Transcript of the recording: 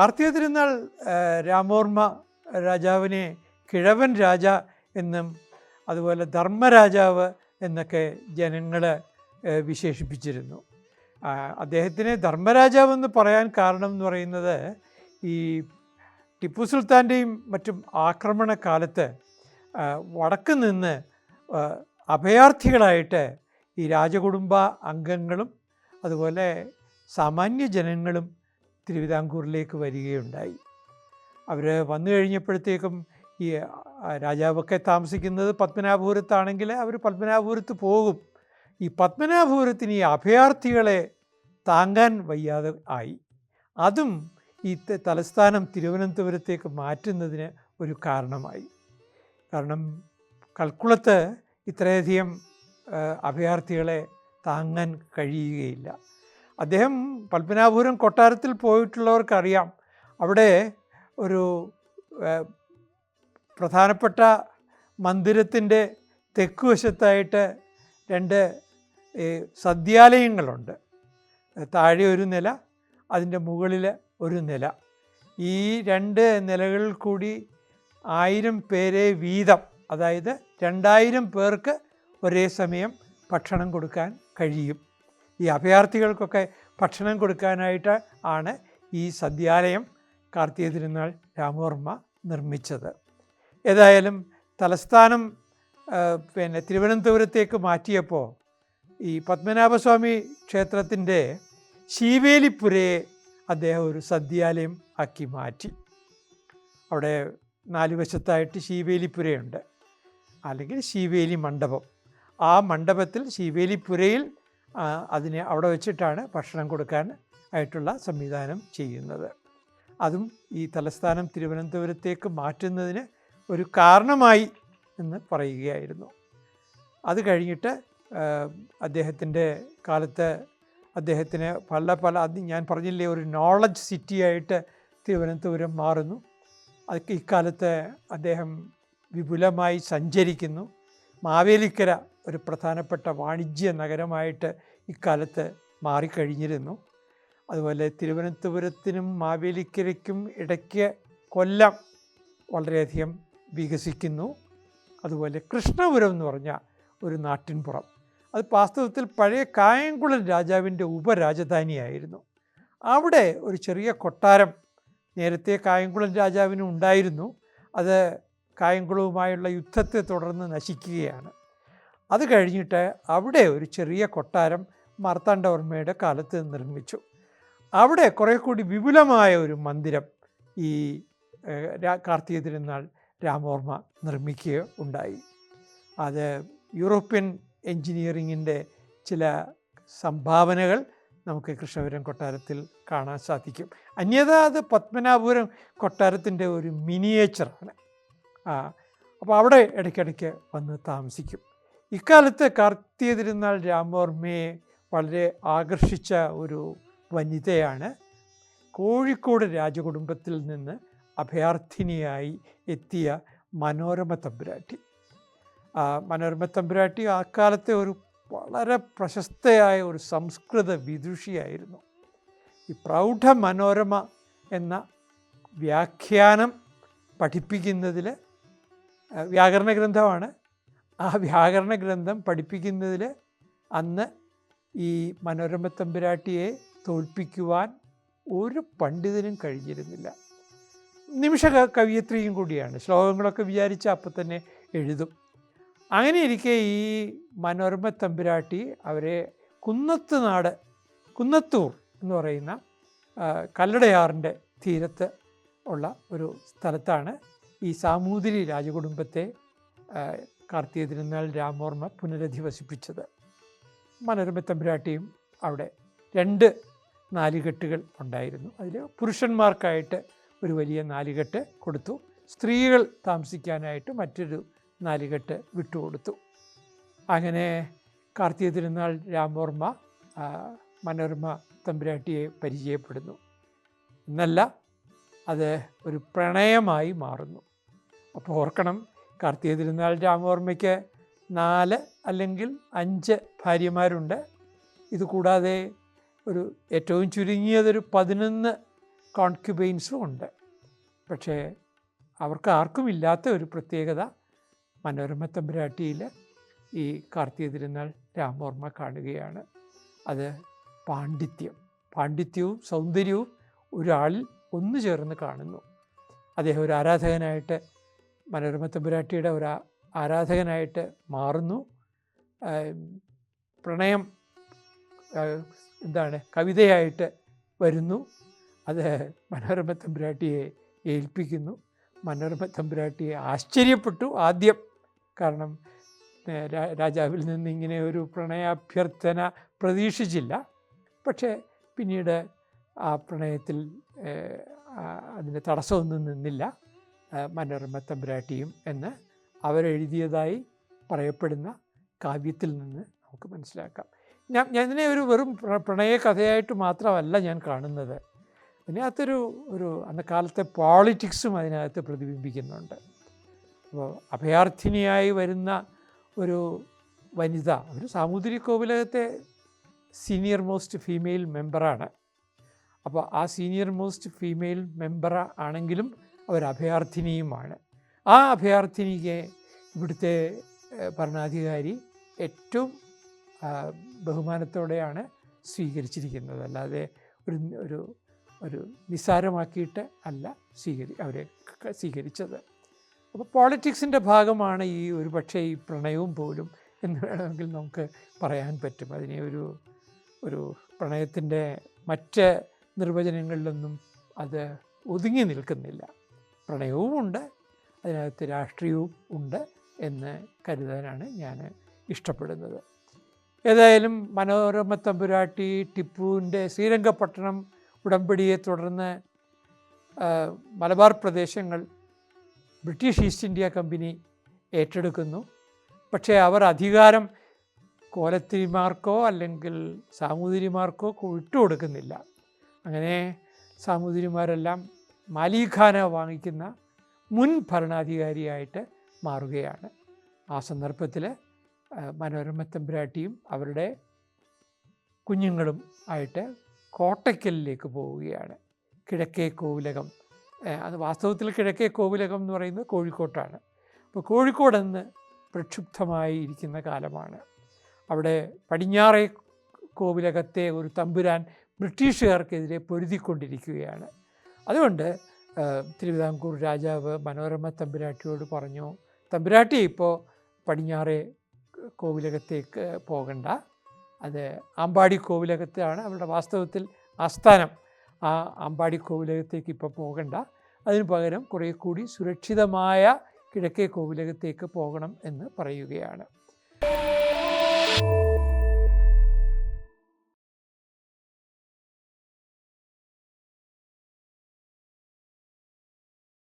കാർത്തിക തിരുനാൾ രാമോർമ്മ രാജാവിനെ കിഴവൻ രാജ എന്നും അതുപോലെ ധർമ്മരാജാവ് എന്നൊക്കെ ജനങ്ങൾ വിശേഷിപ്പിച്ചിരുന്നു. അദ്ദേഹത്തിനെ ധർമ്മരാജാവ് എന്ന് പറയാൻ കാരണം എന്ന് പറയുന്നത് ഈ ടിപ്പു സുൽത്താന്റെയും മറ്റും ആക്രമണ കാലത്ത് വടക്ക് നിന്ന് അഭയാർത്ഥികളായിട്ട് ഈ രാജകുടുംബ അംഗങ്ങളും അതുപോലെ സാമാന്യ ജനങ്ങളും തിരുവിതാംകൂറിലേക്ക് വരികയുണ്ടായി. അവർ വന്നു കഴിഞ്ഞപ്പോഴത്തേക്കും ഈ രാജാവൊക്കെ താമസിക്കുന്നത് പത്മനാഭപുരത്താണെങ്കിൽ അവർ പത്മനാഭപുരത്ത് പോകും. ഈ പത്മനാഭപുരത്തിന് ഈ അഭയാർത്ഥികളെ താങ്ങാൻ വയ്യാതെ ആയി. അതും ഈ തലസ്ഥാനം തിരുവനന്തപുരത്തേക്ക് മാറ്റുന്നതിന് ഒരു കാരണമായി. കാരണം കൽക്കുളത്ത് ഇത്രയധികം അഭയാർത്ഥികളെ താങ്ങാൻ കഴിയുകയില്ല. അദ്ദേഹം പത്മനാഭപുരം കൊട്ടാരത്തിൽ പോയിട്ടുള്ളവർക്കറിയാം. അവിടെ ഒരു പ്രധാനപ്പെട്ട മന്ദിരത്തിന്റെ തെക്കുവശത്തായിട്ട് രണ്ട് ഈ സദ്യാലയങ്ങളുണ്ട്. താഴെ ഒരു നില അതിന്റെ മുകളിൽ ഒരു നില. ഈ രണ്ട് നിലകളിൽ കൂടി ആയിരം പേരെ വീതം അതായത് രണ്ടായിരം പേർക്ക് ഒരേ സമയം ഭക്ഷണം കൊടുക്കാൻ കഴിയും. ഈ അഭയാർത്ഥികൾക്കൊക്കെ ഭക്ഷണം കൊടുക്കാനായിട്ട് ആണ് ഈ സദ്യാലയം കാർത്തിക തിരുനാൾ രാമവർമ്മ നിർമ്മിച്ചത്. ഏതായാലും തലസ്ഥാനം പിന്നെ തിരുവനന്തപുരത്തേക്ക് മാറ്റിയപ്പോൾ ഈ പത്മനാഭസ്വാമി ക്ഷേത്രത്തിന്റെ ശീവേലിപ്പുരയെ അദ്ദേഹം ഒരു സദ്യാലയം ആക്കി മാറ്റി. അവിടെ നാല് വശത്തായിട്ട് ശീവേലിപ്പുരയുണ്ട്. അല്ലെങ്കിൽ ശീവേലി മണ്ഡപം. ആ മണ്ഡപത്തിൽ ശീവേലിപ്പുരയിൽ അതിനെ അവിടെ വെച്ചിട്ടാണ് ഭക്ഷണം കൊടുക്കാൻ ആയിട്ടുള്ള സംവിധാനം ചെയ്യുന്നത്. അതും ഈ തലസ്ഥാനം തിരുവനന്തപുരത്തേക്ക് മാറ്റുന്നതിന് ഒരു കാരണമായി എന്ന് പറയുകയായിരുന്നു. അത് കഴിഞ്ഞിട്ട് അദ്ദേഹത്തിന്റെ കാലത്ത് അദ്ദേഹത്തിന് പല പല അത് ഞാൻ പറഞ്ഞില്ലേ ഒരു നോളജ് സിറ്റിയായിട്ട് തിരുവനന്തപുരം മാറുന്നു. അത് ഇക്കാലത്ത് അദ്ദേഹം വിപുലമായി സഞ്ചരിക്കുന്നു. മാവേലിക്കര ഒരു പ്രധാനപ്പെട്ട വാണിജ്യ നഗരമായിട്ട് ഇക്കാലത്ത് മാറിക്കഴിഞ്ഞിരുന്നു. അതുപോലെ തിരുവനന്തപുരത്തിനും മാവേലിക്കരയ്ക്കും ഇടയ്ക്ക് കൊല്ലം വളരെയധികം വികസിക്കുന്നു. അതുപോലെ കൃഷ്ണപുരം എന്ന് പറഞ്ഞ ഒരു നാട്ടിൻപുറം. അത് വാസ്തവത്തിൽ പഴയ കായംകുളം രാജാവിന്റെ ഉപരാജധാനിയായിരുന്നു. അവിടെ ഒരു ചെറിയ കൊട്ടാരം നേരത്തെ കായംകുളം രാജാവിന് ഉണ്ടായിരുന്നു. അത് കായംകുളവുമായുള്ള യുദ്ധത്തെ തുടർന്ന് നശിക്കുകയാണ്. അത് കഴിഞ്ഞിട്ട് അവിടെ ഒരു ചെറിയ കൊട്ടാരം മാർത്താണ്ഡവർമ്മയുടെ കാലത്ത് നിർമ്മിച്ചു. അവിടെ കുറേ കൂടി വിപുലമായ ഒരു മന്ദിരം ഈ കാർത്തിക തിരുനാൾ രാമവർമ്മ നിർമ്മിക്കുക ഉണ്ടായി. അത് യൂറോപ്യൻ എൻജിനീയറിങ്ങിന്റെ ചില സംഭാവനകൾ നമുക്ക് കൃഷ്ണപുരം കൊട്ടാരത്തിൽ കാണാൻ സാധിക്കും. അന്യത അത് പത്മനാഭപുരം കൊട്ടാരത്തിന്റെ ഒരു മിനിയേച്ചറാണ്. അപ്പോൾ അവിടെ ഇടയ്ക്കിടയ്ക്ക് വന്ന് താമസിക്കും. ഇക്കാലത്ത് കാർത്തിക തിരുനാൾ രാമവർമ്മയെ വളരെ ആകർഷിച്ച ഒരു വനിതയാണ്. കോഴിക്കോട് രാജകുടുംബത്തിൽ നിന്ന് അഭയാർത്ഥിനിയായി എത്തിയ മനോരമ തമ്പുരാട്ടി. മനോരമ തമ്പുരാട്ടി ആ കാലത്തെ ഒരു വളരെ പ്രശസ്തയായ ഒരു സംസ്കൃത വിദുഷിയായിരുന്നു. ഈ പ്രൗഢ മനോരമ എന്ന വ്യാഖ്യാനം പഠിപ്പിക്കുന്നതിൽ വ്യാകരണ ഗ്രന്ഥമാണ് ആ വ്യാകരണ ഗ്രന്ഥം പഠിപ്പിക്കുന്നതിൽ അന്ന് ഈ മനോരമ തമ്പുരാട്ടിയെ തോൽപ്പിക്കുവാൻ ഒരു പണ്ഡിതനും കഴിഞ്ഞിരുന്നില്ല. നിമിഷ കവിയത്രിയും കൂടിയാണ്. ശ്ലോകങ്ങളൊക്കെ വിചാരിച്ച അപ്പം തന്നെ എഴുതും. അങ്ങനെ ഇരിക്കെ ഈ മനോരമ തമ്പുരാട്ടി അവരെ കുന്നത്ത് നാട് കുന്നത്തൂർ എന്ന് പറയുന്ന കല്ലടയാറിന്റെ തീരത്ത് ഉള്ള ഒരു സ്ഥലത്താണ് ഈ സാമൂതിരി രാജകുടുംബത്തെ കാർത്തിക തിരുനാൾ രാമവർമ്മ പുനരധിവസിപ്പിച്ചത്. മനോരമ തമ്പുരാട്ടിയും അവിടെ രണ്ട് നാലുകെട്ടുകൾ ഉണ്ടായിരുന്നു. അതിൽ പുരുഷന്മാർക്കായിട്ട് ഒരു വലിയ നാലുകെട്ട് കൊടുത്തു. സ്ത്രീകൾ താമസിക്കാനായിട്ട് മറ്റൊരു നാലുകെട്ട് വിട്ടുകൊടുത്തു. അങ്ങനെ കാർത്തിക തിരുനാൾ രാമവർമ്മ ആ, മനോരമ തമ്പുരാട്ടിയെ പരിചയപ്പെടുന്നു. എന്നല്ല അത് ഒരു പ്രണയമായി മാറുന്നു. അപ്പോൾ ഓർക്കണം കാർത്തിക തിരുനാൾ രാമവർമ്മയ്ക്ക് നാല് അല്ലെങ്കിൽ അഞ്ച് ഭാര്യമാരുണ്ട്. ഇത് കൂടാതെ ഒരു ഏറ്റവും ചുരുങ്ങിയതൊരു പതിനൊന്ന് കോൺക്യുബൈൻസും ഉണ്ട്. പക്ഷേ അവർക്ക് ആർക്കും ഇല്ലാത്ത ഒരു പ്രത്യേകത മനോരമ തമ്പുരാട്ടിയിൽ ഈ കാർത്തിക തിരുനാൾ രാമവർമ്മ കാണുകയാണ്. അത് പാണ്ഡിത്യം. പാണ്ഡിത്യവും സൗന്ദര്യവും ഒരാളിൽ ഒന്നു ചേർന്ന് കാണുന്നു. അദ്ദേഹം ഒരു ആരാധകനായിട്ട് മനോരമ തമ്പുരാട്ടിയുടെ ഒരു ആരാധകനായിട്ട് മാറുന്നു. പ്രണയം എന്താണ് കവിതയായിട്ട് വരുന്നു. അത് മനോരമ തമ്പുരാട്ടിയെ ഏൽപ്പിക്കുന്നു. മനോരമ തമ്പുരാട്ടിയെ ആശ്ചര്യപ്പെട്ടു ആദ്യം. കാരണം രാജാവിൽ നിന്ന് ഇങ്ങനെ ഒരു പ്രണയാഭ്യർത്ഥന പ്രതീക്ഷിച്ചില്ല. പക്ഷേ പിന്നീട് ആ പ്രണയത്തിൽ അതിന്റെ തടസ്സമൊന്നും നിന്നില്ല. മനോരമ തമ്പുരാട്ടിയും എന്ന് അവരെഴുതിയതായി പറയപ്പെടുന്ന കാവ്യത്തിൽ നിന്ന് നമുക്ക് മനസ്സിലാക്കാം. ഞാൻ ഞാൻ ഇതിനെ ഒരു വെറും പ്ര- പ്രണയ കഥയായിട്ട് മാത്രമല്ല ഞാൻ കാണുന്നത്. അതിനകത്തൊരു ഒരു അന്ന കാലത്തെ പോളിറ്റിക്സും അതിനകത്ത് പ്രതിബിംബിക്കുന്നുണ്ട്. അപ്പോൾ അഭയാർത്ഥിനിയായി വരുന്ന ഒരു വനിത ഒരു സാമൂതിരി കോവിലകത്തെ സീനിയർ മോസ്റ്റ് ഫീമെയിൽ മെമ്പറാണ് അപ്പോൾ ആ സീനിയർ മോസ്റ്റ് ഫീമെയിൽ മെമ്പർ ആണെങ്കിലും അവർ അഭയാർത്ഥിനിയുമാണ്. ആ അഭയാർത്ഥിനിക്ക് ഇവിടുത്തെ ഭരണാധികാരി ഏറ്റവും ബഹുമാനത്തോടെയാണ് സ്വീകരിച്ചിരിക്കുന്നത്. അല്ലാതെ ഒരു ഒരു ഒരു നിസ്സാരമാക്കിയിട്ട് അല്ല സ്വീകരി അവരെ സ്വീകരിച്ചത്. അപ്പോൾ പോളിറ്റിക്സിന്റെ ഭാഗമാണ് ഈ ഒരു പക്ഷേ ഈ പ്രണയവും പോലും എന്ന് വേണമെങ്കിൽ നമുക്ക് പറയാൻ പറ്റും. അതിനെ ഒരു ഒരു പ്രണയത്തിന്റെ മറ്റ് നിർവചനങ്ങളിലൊന്നും അത് ഒതുങ്ങി നിൽക്കുന്നില്ല. പ്രണയവും ഉണ്ട് അതിനകത്ത് രാഷ്ട്രീയവും ഉണ്ട് എന്ന് കരുതാനാണ് ഞാൻ ഇഷ്ടപ്പെടുന്നത്. ഏതായാലും മനോരമ തമ്പുരാട്ടി ടിപ്പുവിന്റെ ശ്രീരംഗപട്ടണം ഉടമ്പടിയെ തുടർന്ന് മലബാർ പ്രദേശങ്ങൾ ബ്രിട്ടീഷ് ഈസ്റ്റ് ഇന്ത്യ കമ്പനി ഏറ്റെടുക്കുന്നു. പക്ഷേ അവർ അധികാരം കോലത്തിരിമാർക്കോ അല്ലെങ്കിൽ സാമൂതിരിമാർക്കോ വിട്ടു വിട്ടുകൊടുക്കുന്നില്ല അങ്ങനെ സാമൂതിരിമാരെല്ലാം മാലിഖാന വാങ്ങിക്കുന്ന മുൻ ഭരണാധികാരിയായിട്ട് മാറുകയാണ്. ആ സന്ദർഭത്തിൽ മനോരമ തമ്പുരാട്ടിയും അവരുടെ കുഞ്ഞുങ്ങളും ആയിട്ട് കോട്ടയ്ക്കലിലേക്ക് പോവുകയാണ്. കിഴക്കേ കോവിലകം അത് വാസ്തവത്തിൽ കിഴക്കേ കോവിലകം എന്ന് പറയുന്നത് കോഴിക്കോട്ടാണ്. അപ്പോൾ കോഴിക്കോടെന്ന് പ്രക്ഷുബ്ധമായി ഇരിക്കുന്ന കാലമാണ്. അവിടെ പടിഞ്ഞാറേ കോവിലകത്തെ ഒരു തമ്പുരാൻ ബ്രിട്ടീഷുകാർക്കെതിരെ പൊരുതിക്കൊണ്ടിരിക്കുകയാണ്. അതുകൊണ്ട് തിരുവിതാംകൂർ രാജാവ് മനോരമ തമ്പുരാട്ടിയോട് പറഞ്ഞു തമ്പുരാട്ടി ഇപ്പോൾ പടിഞ്ഞാറേ കോവിലകത്തേക്ക് പോകണ്ട. അത് അമ്പാടി കോവിലകത്താണ് അവരുടെ വാസ്തവത്തിൽ ആസ്ഥാനം. ആ അമ്പാടി കോവിലകത്തേക്ക് ഇപ്പോൾ പോകണ്ട. അതിന് പകരം കുറേ കൂടി സുരക്ഷിതമായ കിഴക്കേ കോവിലകത്തേക്ക് പോകണം എന്ന് പറയുകയാണ്.